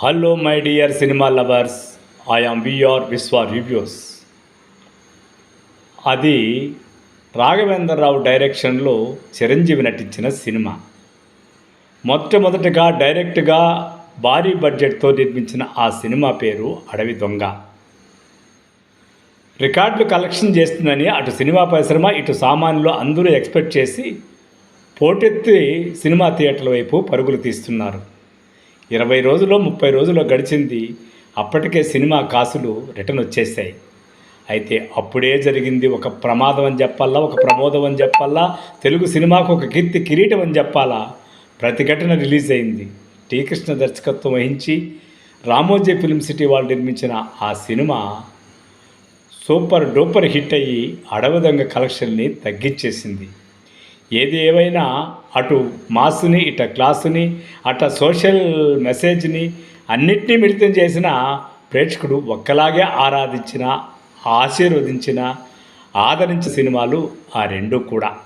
Hello my dear cinema lovers I am V R Viswa reviews అది రాఘవేంద్రరావు డైరెక్షన్లో చిరంజీవి నటించిన cinema. మొట్టమొదటిగా డైరెక్ట్గా భారీ బడ్జెట్తో నిర్మించిన ఆ సినిమా పేరు అడవి దొంగ. రికార్డులు కలెక్షన్ చేస్తుందని అటు సినిమా పరిశ్రమ ఇటు సామాన్యులు అందరూ ఎక్స్పెక్ట్ చేసి పోటెత్తి సినిమా థియేటర్ల వైపు పరుగులు తీస్తున్నారు. ఇరవై రోజుల్లో ముప్పై రోజుల్లో గడిచింది. అప్పటికే సినిమా కాసులు రిటర్న్ వచ్చేసాయి అయితే అప్పుడే జరిగింది ఒక ప్రమాదం అని చెప్పాలా ఒక ప్రమోదం అని చెప్పాలా తెలుగు సినిమాకు ఒక కీర్తి కిరీటం అని చెప్పాలా? ప్రతిఘటన రిలీజ్ అయింది. టీ. కృష్ణ దర్శకత్వం వహించి రామోజీ ఫిల్మ్ సిటీ వాళ్ళు నిర్మించిన ఆ సినిమా సూపర్ డూపర్ హిట్ అయ్యి అడవదంగ కలెక్షన్ని తగ్గించేసింది. ఏది ఏమైనా అటు మాస్ని ఇట క్లాసుని అట సోషల్ మెసేజ్ని అన్నిటినీ మిళితం చేసిన ప్రేక్షకుడు ఒక్కలాగే ఆరాధించిన ఆశీర్వదించిన ఆదరించిన సినిమాలు ఆ రెండు కూడా.